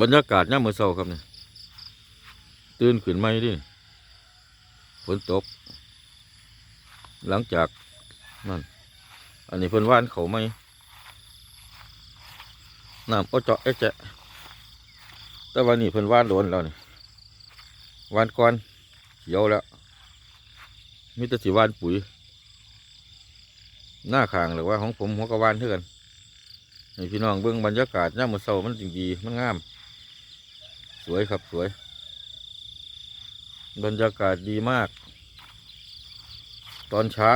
บรรยากาศย่ามมือเช้าครับเนี่ยตื่นขึ้นมาดิฝนตก หลังจากนั่นอันนี้เพิ่นว่านเขาไหมน้ำเอเจาะเอ๊ะจะแต่วันนี้เพิ่นว่านโดนแล้วนี่ว่านก่อนเขียวแล้วมีแต่สิว่านปุ๋ย หน้าขางหรือว่าของผมหัวกระวานเท่ากันให้พี่น้องเบิ่งบรรยากาศย่ามมือเช้ามันจริงดีมันงาม สวยครับสวย บรรยากาศดีมาก ตอนเช้า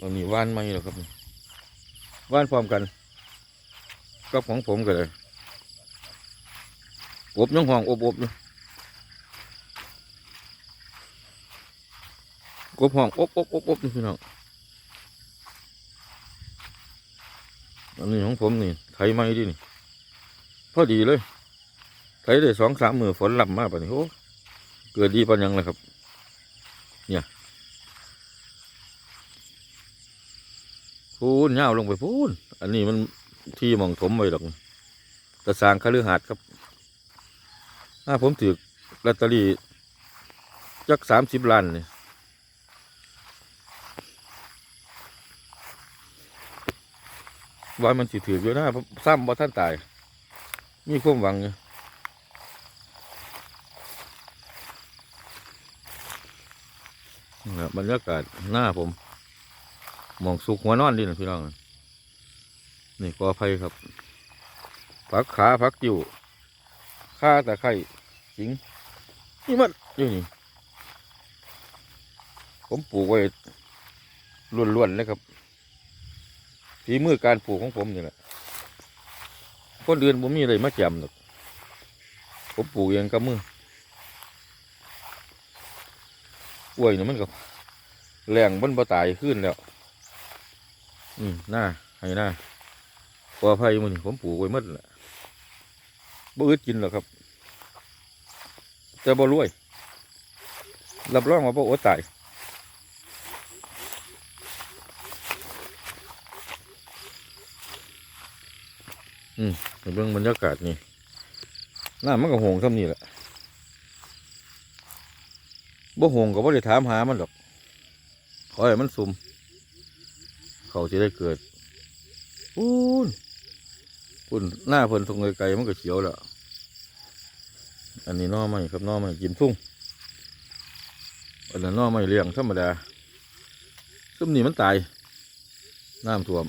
อันนี้ว่านไม่หรอครับว่านพร้อมกันกับของผมกันเลย อบยังห้องอบอบอยู่กบห้องอบอบอบอบนี่พี่น้องอันนี้ของผมนี่ไถไม้ดินี่พอดีเลยไถได้สองสามมือฝนหลับมากปะนี่โอ้เกิดดีปันยังเลยครับพูนเงาลงไปพูนอันนี้มันที่มองถมไว้ดอกตะสร้างคฤหาสน์ครับ ถ้าผมถือลอตเตอรี่จักสามสิบล้านนี่ว่ามันสิถืออยู่นะซ้ำบ่ท่านตาย มีความหวังอยู่บรรยากาศหน้าผม มองสุกหัวนอนดินะพี่น้อง นี่กอไผ่ครับ ผักขาผักจิ๋ว ข้าตะไคร่จิงนี่มันอยู่นี่ ผมปลูกไว้ล้วนๆเลยครับฝีมือการปลูกของผมนี่แหละคนเดือนผมมีอะไรมาแจมหรอกผมปลูกเองกับมือกล้วยนี่มันก็แรงมันบ่ตายขึ้นแล้วอืมหน้าให้หน้าปลอภัยมันผมปลูกไว้หมดแหละ บ่อึดกินหรอกครับ แต่บ่รวย รับรองว่าบ่อดตายอืมเบิ่งบรรยากาศนี่หน้ามันก็หงซ้ำนี่แหละบ่หงก็บ่ได้ถามหามันหรอกขอให้มันซุ่มเขาจะได้เกิดปูนปูนหน้าเพิ่นทรงไกลๆมันก็เขียวแล้ว อันนี้น่อไม้ครับน่อไม้กินทุ่งอันนั้นน่อไม้เลี้ยงธรรมดาซุ่มนี่มันตายน้ำท่วม